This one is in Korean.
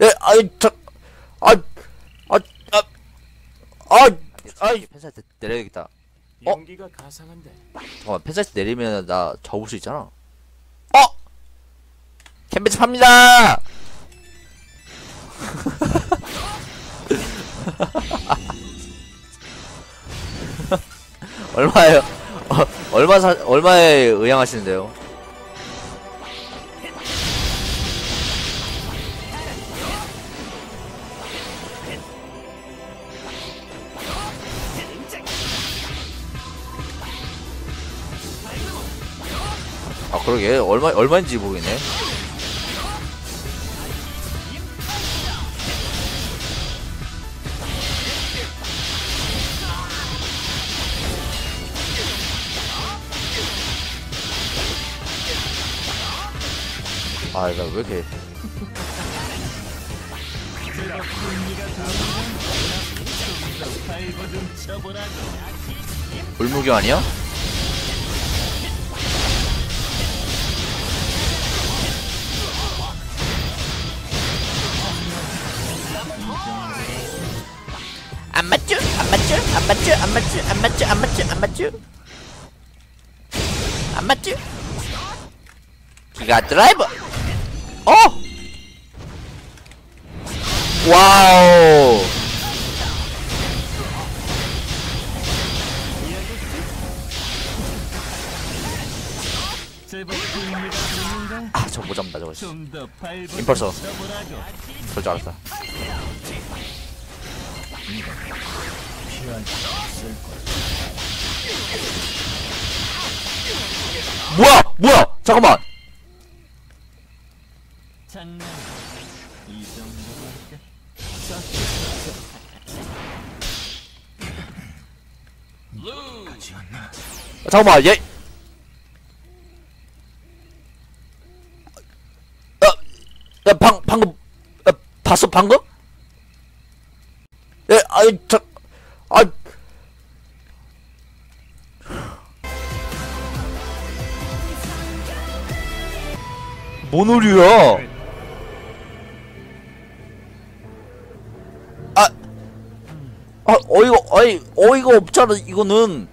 예, 아이, 저, 아, 아, 아, 아, 아이, 펜사이트 내려야겠다. 어? 연기가 가상한데 잠깐만, 펜사이트 내리면 나 접을 수 있잖아. 어! 캠베츠 팝니다! 얼마예요? 어, 얼마 사, 얼마에 의향하시는데요? 아 그러게 얼마 얼마인지 모르겠네. 아, 나왜 이렇게 불무교 아니야? 안 맞죠? 안 맞죠? 안 맞죠? 안 맞죠? 안 맞죠? 안 맞죠? 안 맞죠? 안 맞죠? 기가 드라이버. 어! 와우. 아, 저거 못 잡는다, 저거. 임펄서. 그럴 줄 알았다. 뭐야! 뭐야! 잠깐만! 아, 잠깐만, 얘! 야, 야, 방, 방금, 야, 봤어, 방금? 예, 아이, 저, 아, 뭔 오류야? 아, 아, 어이가, 아이, 어이가 없잖아, 이거는.